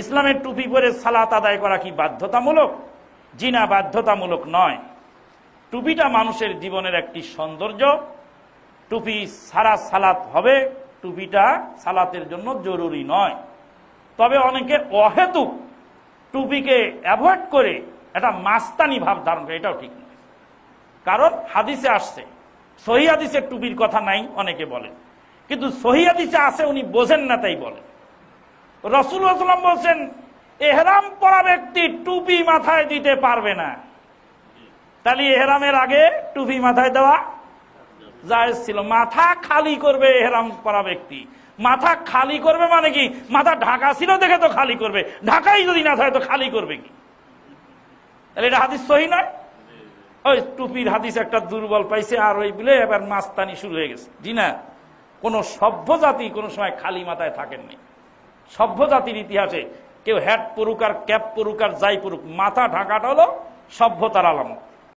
ইসলামের টুপি পরে সালাত আদায় করা কি বাধ্যতামূলক? জিনা বাধ্যতামূলক নয়। টুপিটা মানুষের জীবনের একটি সৌন্দর্য। টুপি সারা সালাত হবে, টুপিটা সালাতের জন্য জরুরি নয়। তবে অনেকে অহেতুক টুপিকে অ্যাভয়েড করে এটা মাস্তানি ভাব ধারণ করে, এটাও ঠিক নয়। কারণ হাদিসে আসছে, সহি হাদিসের টুপির কথা নাই, অনেকে বলেন। কিন্তু সহি হাদিসে আছে, উনি বোঝেন না, তাই বলেন। রসুল আসলাম বলছেন, এহরাম পরা ব্যক্তি টুপি মাথায় দিতে পারবে না। তাহলে এহরামের আগে টুপি মাথায় দেওয়া জায়েজ ছিল। মাথা খালি করবে এহরাম পরা ব্যক্তি। মাথা খালি করবে মানে কি? মাথা ঢাকা ছিল দেখে তো খালি করবে। ঢাকাই যদি না থাকে তো খালি করবে কি? তাহলে এটা হাদিস সহি নয়? ওই টুপির হাদিস একটা দুর্বল পাইছে আর ওই বলে এবার মাস্তানি শুরু হয়ে গেছে। জি না, কোন সভ্য জাতি কোনো সময় খালি মাথায় থাকেননি। সভ্য জাতির ইতিহাসে কেউ হ্যাট পরুক আর ক্যাপ পরুক আর যাই পরুক, মাথা ঢাকাটা হলো সভ্যতার আলামত।